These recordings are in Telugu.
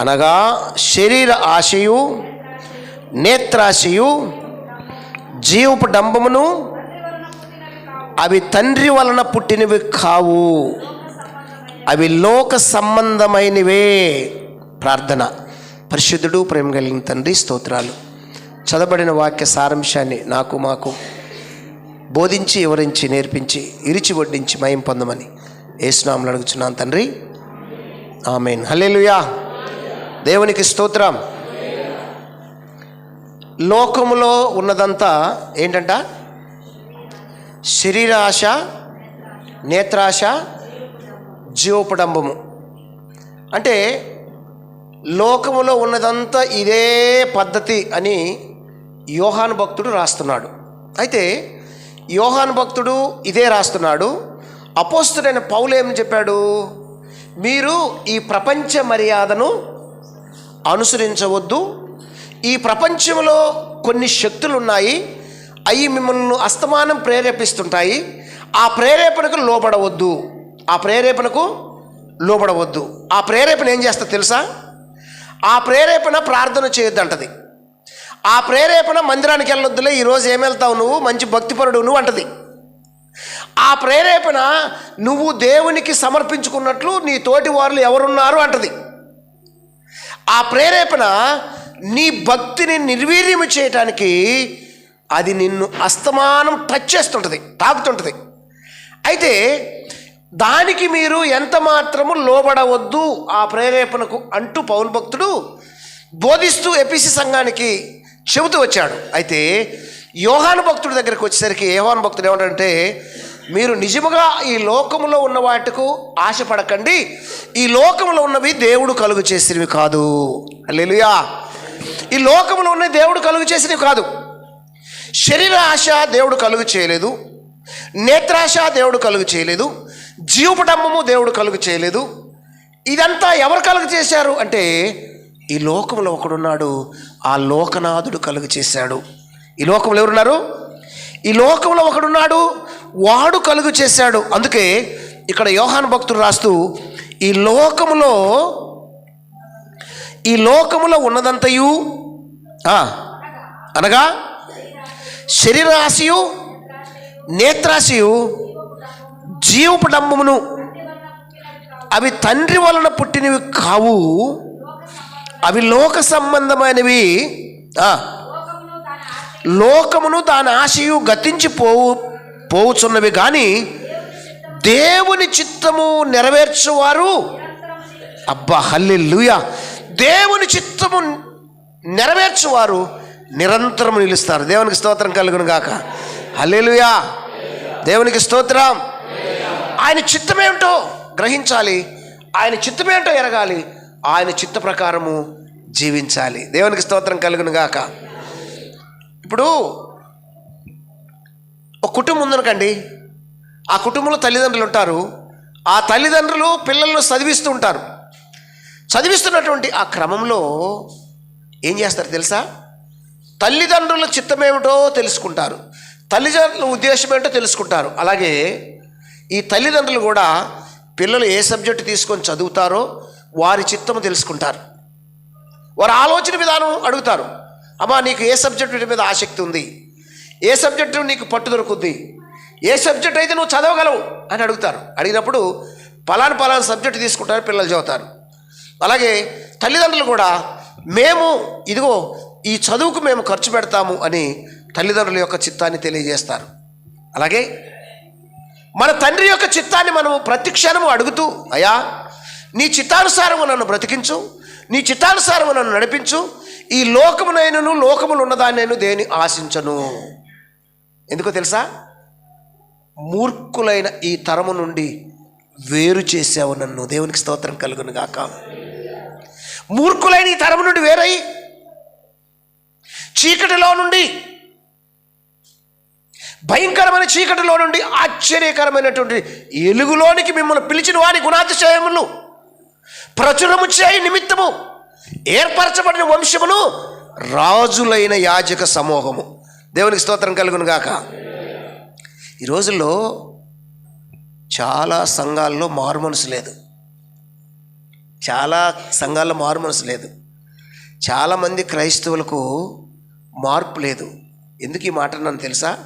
అనగా శరీర ఆశయు నేత్రాశయు జీవపు డంబమును అవి తండ్రి వలన పుట్టినవి కావు. అవి లోక సంబంధమైనవే. ప్రార్థన. పరిశుద్ధుడు ప్రేమ కలిగిన తండ్రి స్తోత్రాలు. చదవబడిన వాక్య సారాంశాన్ని నాకు మాకు బోధించి వివరించి నేర్పించి ఇరిచి వడ్డించి మయం పొందమని ఏసునాములు అడుగుచున్నాను తండ్రి. ఆమెన్. హల్లెలూయా. దేవునికి స్తోత్రం. లోకములో ఉన్నదంతా ఏంటంట? శరీరాశ నేత్రాశ జీవపడంబము. అంటే లోకములో ఉన్నదంతా ఇదే పద్ధతి అని యోహాను భక్తుడు రాస్తున్నాడు. అయితే యోహాను భక్తుడు ఇదే రాస్తున్నాడు. అపోస్తుడైన పౌలు ఏం చెప్పాడు? మీరు ఈ ప్రపంచ మర్యాదను అనుసరించవద్దు. ఈ ప్రపంచంలో కొన్ని శక్తులు ఉన్నాయి అవి మిమ్మల్ని అస్తమానం ప్రేరేపిస్తుంటాయి. ఆ ప్రేరేపణకు లోబడవద్దు. ఆ ప్రేరేపణకు లోబడవద్దు. ఆ ప్రేరేపణ ఏం చేస్తా తెలుసా? ఆ ప్రేరేపణ ప్రార్థన చేయొద్దంటది. ఆ ప్రేరేపణ మందిరానికి వెళ్ళొద్దులే ఈరోజు ఏం వెళ్తావు నువ్వు? మంచి భక్తిపరుడు నువ్వు అంటది. ఆ ప్రేరేపణ నువ్వు దేవునికి సమర్పించుకున్నట్లు నీ తోటి వారులు ఎవరున్నారు అంటది. ఆ ప్రేరేపణ నీ భక్తిని నిర్వీర్యము చేయటానికి అది నిన్ను అస్తమానం టచ్ చేస్తుంటుంది తాకుతుంటుంది. అయితే దానికి మీరు ఎంత మాత్రము లోబడవద్దు ఆ ప్రేరేపణకు అంటూ పౌరు భక్తుడు బోధిస్తూ ఎపిసి సంఘానికి చెబుతూ వచ్చాడు. అయితే యోహాను భక్తుడి దగ్గరికి వచ్చేసరికి యోహాను భక్తుడు ఏమంటే మీరు నిజముగా ఈ లోకములో ఉన్న వాటికు ఆశపడకండి. ఈ లోకములో ఉన్నవి దేవుడు కలుగు చేసినవి కాదు. అల్లెలుయా ఈ లోకములో ఉన్నవి దేవుడు కలుగు చేసినవి కాదు. శరీర ఆశ దేవుడు కలుగు చేయలేదు. నేత్రాశ దేవుడు కలుగు చేయలేదు. జీవపటమ్మము దేవుడు కలుగు చేయలేదు. ఇదంతా ఎవరు కలుగు చేశారు? అంటే ఈ లోకంలో ఒకడున్నాడు. ఆ లోకనాథుడు కలుగు చేశాడు. ఈ లోకంలో ఎవరున్నారు? ఈ లోకంలో ఒకడున్నాడు వాడు కలుగు చేశాడు. అందుకే ఇక్కడ యోహాన్ భక్తుడు రాస్తూ ఈ లోకములో ఈ లోకములో ఉన్నదంతయు అనగా శరీరాశయు నేత్రాశయు జీవపడంబమును అవి తండ్రి వలన పుట్టినవి కావు. అవి లోక సంబంధమైనవి లోకమును దాని ఆశయు గతించిపోవు. పోవుచున్నవి కానీ దేవుని చిత్తము నెరవేర్చువారు. అబ్బా హల్లెలూయా. దేవుని చిత్తము నెరవేర్చువారు నిరంతరం నిలుస్తారు. దేవునికి స్తోత్రం కలుగును గాక. హల్లెలుయా. దేవునికి స్తోత్రం. ఆయన చిత్తమేమిటో గ్రహించాలి. ఆయన చిత్తమేంటో ఎరగాలి. ఆయన చిత్త ప్రకారము జీవించాలి. దేవునికి స్తోత్రం కలుగును గాక. ఇప్పుడు ఒక కుటుంబం ఉందనకండి ఆ కుటుంబంలో తల్లిదండ్రులు ఉంటారు ఆ తల్లిదండ్రులు పిల్లలను చదివిస్తూ ఉంటారు. చదివిస్తున్నటువంటి ఆ క్రమంలో ఏం చేస్తారు తెలుసా? తల్లిదండ్రుల చిత్తమేమిటో తెలుసుకుంటారు. తల్లిదండ్రుల ఉద్దేశం ఏంటో తెలుసుకుంటారు. అలాగే ఈ తల్లిదండ్రులు కూడా పిల్లలు ఏ సబ్జెక్టు తీసుకొని చదువుతారో వారి చిత్తము తెలుసుకుంటారు. వారి ఆలోచన విధానం అడుగుతారు. అమ్మా నీకు ఏ సబ్జెక్టు మీద ఆసక్తి ఉంది? ఏ సబ్జెక్టు నీకు పట్టు దొరుకుద్ది? ఏ సబ్జెక్ట్ అయితే నువ్వు చదవగలవు? అని అడుగుతారు. అడిగినప్పుడు పలానా పలానా సబ్జెక్ట్ తీసుకుంటారు పిల్లలు చదువుతారు. అలాగే తల్లిదండ్రులు కూడా మేము ఇదిగో ఈ చదువుకు మేము ఖర్చు పెడతాము అని తల్లిదండ్రుల యొక్క చిత్తాన్ని తెలియజేస్తారు. అలాగే మన తండ్రి యొక్క చిత్తాన్ని మనము ప్రతిక్షణము అడుగుతూ అయ్యా నీ చిత్తానుసారము నన్ను బ్రతికించు నీ చిత్తానుసారము నన్ను నడిపించు ఈ లోకమునైనను లోకములు ఉన్నదాన్ని నేను దేని ఆశించను? ఎందుకో తెలుసా? మూర్ఖులైన ఈ తరము నుండి వేరు చేసావు నన్ను. దేవునికి స్తోత్రం కలుగును గాక. మూర్ఖులైన ఈ తరము నుండి వేరై చీకటిలో నుండి భయంకరమైన చీకటిలో నుండి ఆశ్చర్యకరమైనటువంటి ఎలుగులోనికి మిమ్మల్ని పిలిచిన వారి గుణాతిశయములు ప్రచురము చేయి నిమిత్తము ఏర్పరచబడిన వంశమును రాజులైన యాజక సమూహము. దేవునికి స్తోత్రం కలుగును గాక. ఈ రోజుల్లో చాలా సంఘాల్లో మారు మనసు లేదు. చాలా సంఘాల్లో మారు మనసు లేదు. చాలామంది క్రైస్తవులకు మార్పు లేదు. ఎందుకు ఈ మాట నన్ను తెలుసా?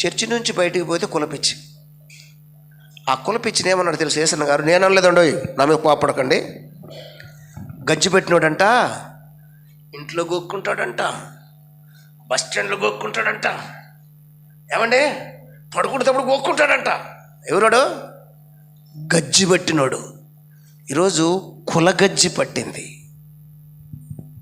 చర్చి నుంచి బయటికి పోతే కులపిచ్చి ఆ కులపిచ్చిన ఏమన్నాడు తెలుసు? ఏసన్న గారు నేను అనలేదండో నా మీద కోపడకండి గజ్జి పెట్టినోడంట ఇంట్లో గొక్కుంటాడంట. బస్ స్టాండ్లో గోక్కుంటాడంట ఏమండి? పడుకుంటేటప్పుడు గోక్కుంటాడంట ఎవరాడు? గజ్జి పట్టినోడు. ఈరోజు కులగజ్జి పట్టింది.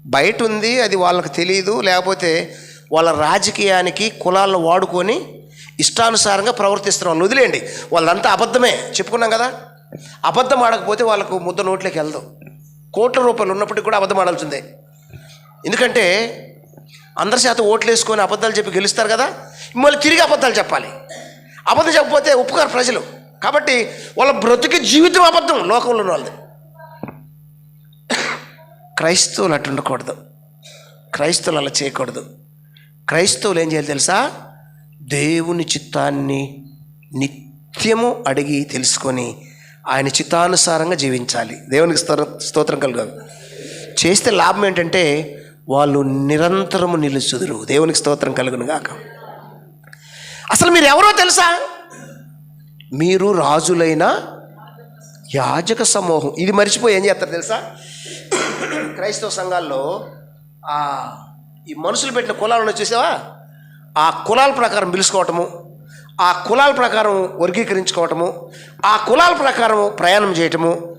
బయట ఉంది అది వాళ్ళకి తెలియదు లేకపోతే వాళ్ళ రాజకీయానికి కులాలను వాడుకొని ఇష్టానుసారంగా ప్రవర్తిస్తున్న వాళ్ళు వదిలేయండి. వాళ్ళంతా అబద్ధమే. చెప్పుకున్నాం కదా? అబద్ధం ఆడకపోతే వాళ్ళకు ముద్ద నోట్లోకి వెళ్దాం కోట్ల రూపాయలు ఉన్నప్పటికీ కూడా అబద్ధం ఆడాల్సిందే. ఎందుకంటే అందరి శాతం ఓట్లు వేసుకొని అబద్ధాలు చెప్పి గెలుస్తారు కదా? మళ్ళీ తిరిగి అబద్ధాలు చెప్పాలి. అబద్ధం చెప్పకపోతే ఒప్పుకారు ప్రజలు. కాబట్టి వాళ్ళ బ్రతికి జీవితం అబద్ధం లోకంలో ఉన్న వాళ్ళది క్రైస్తవులు అటు ఉండకూడదు. క్రైస్తవులు అలా చేయకూడదు. క్రైస్తవులు ఏం చేయాలి తెలుసా? దేవుని చిత్తాన్ని నిత్యము అడిగి తెలుసుకొని ఆయన చిత్తానుసారంగా జీవించాలి. దేవునికి స్తోత్ర స్తోత్రం కలుగు. చేస్తే లాభం ఏంటంటే వాళ్ళు నిరంతరము నిలుచుదురు. దేవునికి స్తోత్రం కలుగును గాక అసలు మీరు ఎవరో తెలుసా? మీరు రాజులైన యాజక సమూహం. ఇది మర్చిపోయి ఏం చేస్తారు తెలుసా? క్రైస్తవ సంఘాల్లో ఆ ఈ మనుషులు పెట్టిన కులాలను చూసావా? ఆ కులాల ప్రకారం పిలుచుకోవటము ఆ కులాల ప్రకారం వర్గీకరించుకోవటము ఆ కులాల ప్రకారం ప్రయాణం చేయటము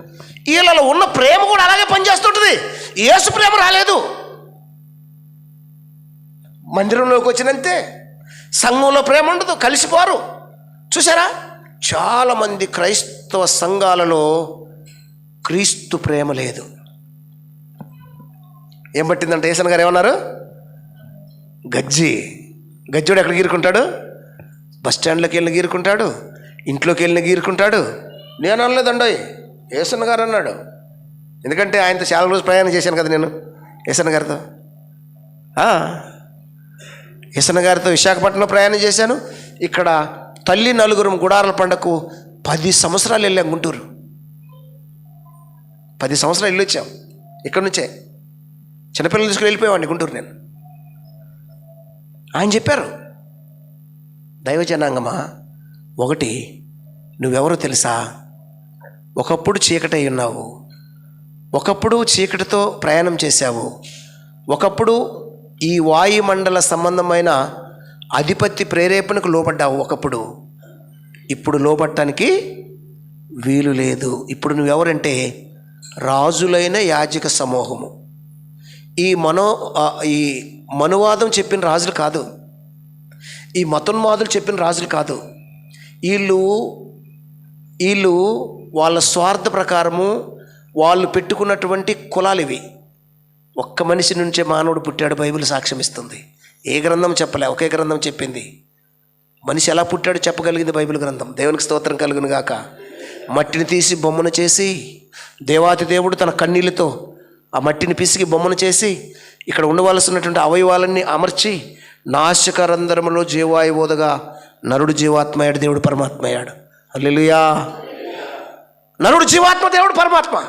వీళ్ళలో ఉన్న ప్రేమ కూడా అలాగే పనిచేస్తుంటుంది ఏసు ప్రేమ రాలేదు. మందిరంలోకి వచ్చినంతే సంఘంలో ప్రేమ ఉండదు కలిసిపోరు. చూసారా చాలామంది క్రైస్తవ సంఘాలలో క్రీస్తు ప్రేమ లేదు. ఏం పట్టిందంటే? ఏసన్ గారు ఏమన్నారు? గజ్జి. గజ్జుడు ఎక్కడ గీరుకుంటాడు? బస్ స్టాండ్లోకి వెళ్ళిన గీరుకుంటాడు. ఇంట్లోకి వెళ్ళిన గీరుకుంటాడు. నేను అనలేదండోయ్ ఏసన్ గారు అన్నాడు. ఎందుకంటే ఆయనతో చాలా రోజు ప్రయాణం చేశాను కదా నేను. ఏసన్ గారితో. ఆ, గారితో విశాఖపట్నంలో ప్రయాణం చేశాను. ఇక్కడ తల్లి నలుగురం గుడారల పండకు పది సంవత్సరాలు వెళ్ళాం గుంటూరు. పది సంవత్సరాలు వెళ్ళి వచ్చాం. ఇక్కడ నుంచే. చిన్నపిల్లలు తీసుకుని వెళ్ళిపోయేవాడిని గుంటూరు నేను. ఆయన చెప్పారు దైవజనాంగమా ఒకటి నువ్వెవరో తెలుసా? ఒకప్పుడు చీకటై ఉన్నావు. ఒకప్పుడు చీకటితో ప్రయాణం చేశావు. ఒకప్పుడు ఈ వాయుమండల సంబంధమైన అధిపతి ప్రేరేపణకు లోపడ్డావు ఒకప్పుడు. ఇప్పుడు లోపడటానికి వీలు లేదు. ఇప్పుడు నువ్వెవరంటే రాజులైన యాజక సమూహము. ఈ మనో ఈ మనువాదం చెప్పిన రాజులు కాదు. ఈ మతోన్మాదులు చెప్పిన రాజులు కాదు. వీళ్ళు వీళ్ళు వాళ్ళ స్వార్థ ప్రకారము వాళ్ళు పెట్టుకున్నటువంటి కులాలు ఇవి. ఒక్క మనిషి నుంచే మానవుడు పుట్టాడు బైబిల్ సాక్ష్యం ఇస్తుంది. ఏ గ్రంథం చెప్పలే? ఒకే గ్రంథం చెప్పింది. మనిషి ఎలా పుట్టాడో చెప్పగలిగింది బైబిల్ గ్రంథం. దేవునికి స్తోత్రం కలుగును గాక. మట్టిని తీసి బొమ్మను చేసి దేవాతి దేవుడు తన కన్నీళ్ళతో ఆ మట్టిని పిసికి బొమ్మను చేసి ఇక్కడ ఉండవలసినటువంటి అవయవాలన్నీ అమర్చి నాశకరంధ్రములో జీవాయువోదగా నరుడు జీవాత్మయాడు దేవుడు పరమాత్మయాడు అల్లెలుయా నరుడు జీవాత్మ దేవుడు పరమాత్మ.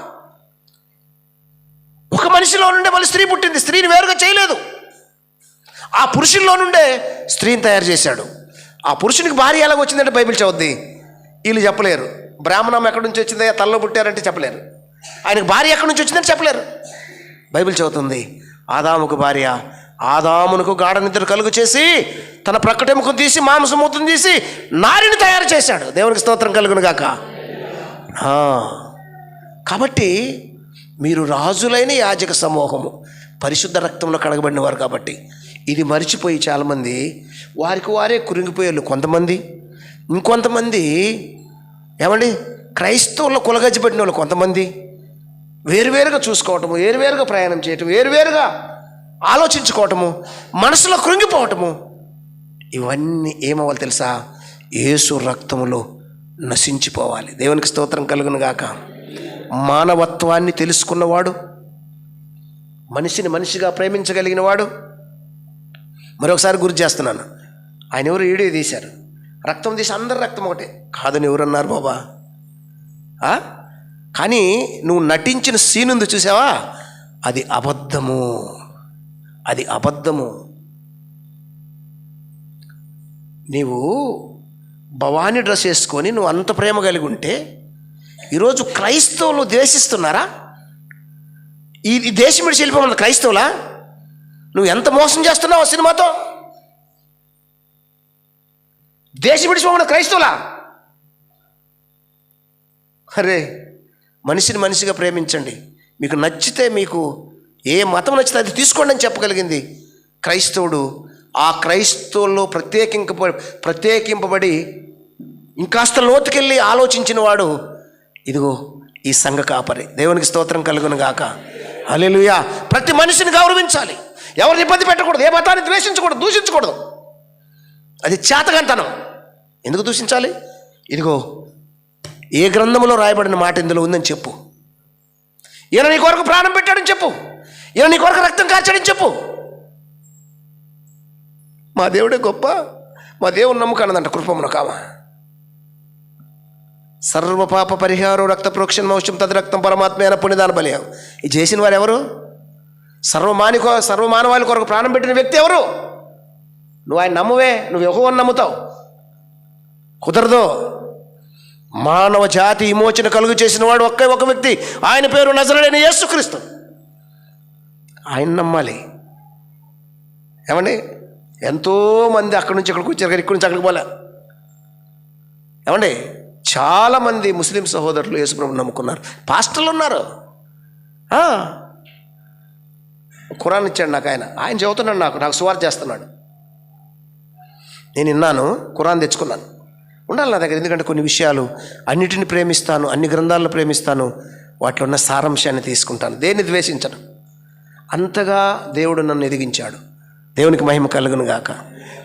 ఒక మనిషిలో నుండే మళ్ళీ స్త్రీ పుట్టింది. స్త్రీని వేరుగా చేయలేదు. ఆ పురుషుల్లో నుండే స్త్రీని తయారు చేశాడు. ఆ పురుషునికి భార్య ఎలాగ వచ్చిందంటే బైబిల్ చదువుద్ది. వీళ్ళు చెప్పలేరు. బ్రాహ్మణం ఎక్కడి నుంచి వచ్చిందయ్యా తలలో పుట్టారంటే చెప్పలేరు. ఆయనకు భార్య ఎక్కడి నుంచి వచ్చిందని చెప్పలేరు. బైబిల్ చదువుతుంది. ఆదాముకు భార్య. ఆదామునకు గాఢ నిద్ర కలుగు చేసి తన ప్రక్కటెముకను తీసి మాంసమూతం తీసి నారిని తయారు చేశాడు. దేవునికి స్తోత్రం కలుగును గాక. కాబట్టి మీరు రాజులైన యాజక సమూహము. పరిశుద్ధ రక్తంలో కడగబడిన వారు కాబట్టి. ఇది మరిచిపోయి చాలామంది వారికి వారే కురింగిపోయారు కొంతమంది. ఇంకొంతమంది ఏమండి? క్రైస్తవుల్లో కులగజ్జి పెట్టిన వాళ్ళు కొంతమంది. వేరువేరుగా చూసుకోవటము వేరువేరుగా ప్రయాణం చేయటం వేరువేరుగా ఆలోచించుకోవటము మనసులో కృంగిపోవటము. ఇవన్నీ ఏమవ్వాలి తెలుసా? యేసు రక్తములో నశించిపోవాలి. దేవునికి స్తోత్రం కలుగును గాక మానవత్వాన్ని తెలుసుకున్నవాడు మనిషిని మనిషిగా ప్రేమించగలిగిన వాడు మరొకసారి గుర్తు చేస్తున్నాను. ఆయన ఎవరు? వీడియో తీశారు. రక్తం తీసి అందరు రక్తం ఒకటే. కాదని ఎవరన్నారు బాబా? కానీ నువ్వు నటించిన సీన్ ఉంది చూసావా? అది అబద్ధము. అది అబద్ధము. నీవు భవానీ డ్రెస్ వేసుకొని నువ్వు అంత ప్రేమ కలిగి ఉంటే ఈరోజు క్రైస్తవులు ద్వేషిస్తున్నారా? ఈ దేశం విడిచి వెళ్ళిపోమన్న క్రైస్తవులా? నువ్వు ఎంత మోసం చేస్తున్నావు ఆ సినిమాతో? దేశం విడిచిపోమన్న క్రైస్తవులా? అరే మనిషిని మనిషిగా ప్రేమించండి. మీకు నచ్చితే మీకు ఏ మతం నచ్చితే అది తీసుకోండి అని చెప్పగలిగింది క్రైస్తవుడు. ఆ క్రైస్తవుల్లో ప్రత్యేకింప ప్రత్యేకింపబడి ఇంకాస్త లోతుకెళ్ళి ఆలోచించిన వాడు ఇదిగో ఈ సంఘ కాపరి. దేవునికి స్తోత్రం కలుగును గాక. అలెలుయా ప్రతి మనిషిని గౌరవించాలి. ఎవరిని ఇబ్బంది పెట్టకూడదు ఏ మతాన్ని ద్వేషించకూడదు దూషించకూడదు. అది చేతగంతనం ఎందుకు దూషించాలి? ఇదిగో ఏ గ్రంథంలో రాయబడిన మాట ఇందులో ఉందని చెప్పు. ఈయన నీ కొరకు ప్రాణం పెట్టాడని చెప్పు. ఈయన నీ కొరకు రక్తం కాల్చాడని చెప్పు. మా దేవుడే గొప్ప మా దేవుని నమ్మకానదంట కృపమున కామ సర్వపాప పరిహారం రక్త ప్రోక్షణ మోక్షం తది రక్తం పరమాత్మైన పుణ్యదాన బలియం. ఇది చేసిన వారు ఎవరు? సర్వమాని సర్వమానవాళి కొరకు ప్రాణం పెట్టిన వ్యక్తి ఎవరు? నువ్వు ఆయన నమ్మువే నువ్వు ఎవరు నమ్ముతావు. కుదరదు. మానవ జాతి విమోచన కలుగు చేసిన వాడు ఒకే ఒక వ్యక్తి. ఆయన పేరు నజరుడైన యేసుక్రీస్తు. ఆయన నమ్మాలి. ఏమండి? ఎంతోమంది అక్కడి నుంచి ఇక్కడికి వచ్చారు ఇక్కడ ఇక్కడి నుంచి అక్కడికి పోలే. ఏమండి? చాలామంది ముస్లిం సహోదరులు యేసుప్రభు నమ్ముకున్నారు. పాస్టర్లు ఉన్నారు. ఖురాన్ ఇచ్చాడు నాకు ఆయన. ఆయన చదువుతున్నాడు నాకు నాకు సువార్ చేస్తున్నాడు. నేను విన్నాను ఖురాన్ తెచ్చుకున్నాను. ఉండాలి నా దగ్గర ఎందుకంటే కొన్ని విషయాలు అన్నిటిని ప్రేమిస్తాను అన్ని గ్రంథాలను ప్రేమిస్తాను వాటిలో ఉన్న సారాంశాన్ని తీసుకుంటాను దేన్ని ద్వేషించను. అంతగా దేవుడు నన్ను ఎదిగించాడు. దేవునికి మహిమ కలుగును గాక.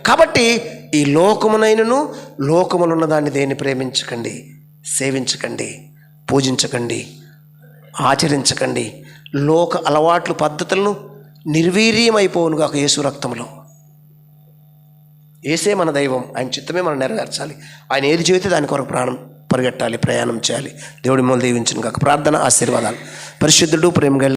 కాబట్టి ఈ లోకమునైనను లోకములున్న దాన్ని దేన్ని ప్రేమించకండి? సేవించకండి? పూజించకండి? ఆచరించకండి? లోక అలవాట్లు పద్ధతులను నిర్వీర్యమైపోవును కాక యేసు రక్తంలో ఏసే మన దైవం. ఆయన చిత్తమే మనం నెరవేర్చాలి. ఆయన ఏది చేస్తే దాని కొరకు ప్రాణం పరిగెట్టాలి ప్రయాణం చేయాలి. దేవుడి మొదలు దీవించను కాక ప్రార్థన ఆశీర్వాదాలు. పరిశుద్ధుడు ప్రేమ